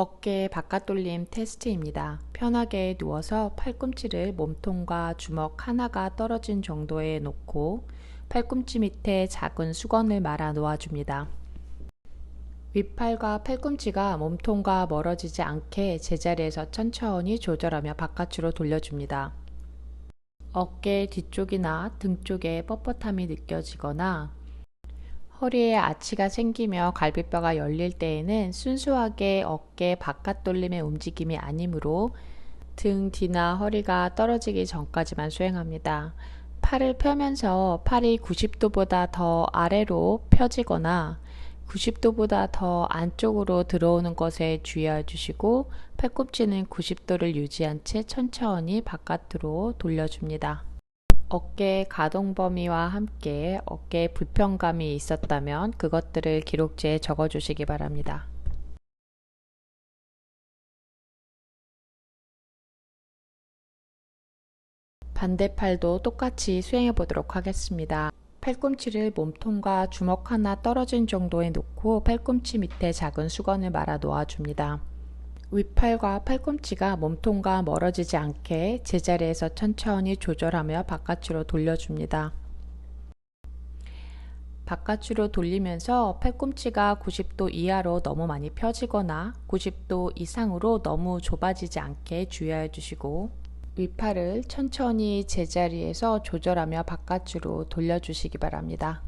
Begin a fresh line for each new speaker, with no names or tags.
어깨 바깥 돌림 테스트입니다. 편하게 누워서 팔꿈치를 몸통과 주먹 하나가 떨어진 정도에 놓고 팔꿈치 밑에 작은 수건을 말아 놓아줍니다. 윗팔과 팔꿈치가 몸통과 멀어지지 않게 제자리에서 천천히 조절하며 바깥으로 돌려줍니다. 어깨 뒤쪽이나 등 쪽에 뻣뻣함이 느껴지거나 허리에 아치가 생기며 갈비뼈가 열릴 때에는 순수하게 어깨 바깥 돌림의 움직임이 아니므로 등 뒤나 허리가 떨어지기 전까지만 수행합니다. 팔을 펴면서 팔이 90도보다 더 아래로 펴지거나 90도보다 더 안쪽으로 들어오는 것에 주의해 주시고 팔꿈치는 90도를 유지한 채 천천히 바깥으로 돌려줍니다. 어깨 가동 범위와 함께 어깨 불편감이 있었다면 그것들을 기록지에 적어 주시기 바랍니다. 반대팔도 똑같이 수행해 보도록 하겠습니다. 팔꿈치를 몸통과 주먹 하나 떨어진 정도에 놓고 팔꿈치 밑에 작은 수건을 말아 놓아줍니다. 윗팔과 팔꿈치가 몸통과 멀어지지 않게 제자리에서 천천히 조절하며 바깥으로 돌려줍니다. 바깥으로 돌리면서 팔꿈치가 90도 이하로 너무 많이 펴지거나 90도 이상으로 너무 좁아지지 않게 주의해 주시고 윗팔을 천천히 제자리에서 조절하며 바깥으로 돌려주시기 바랍니다.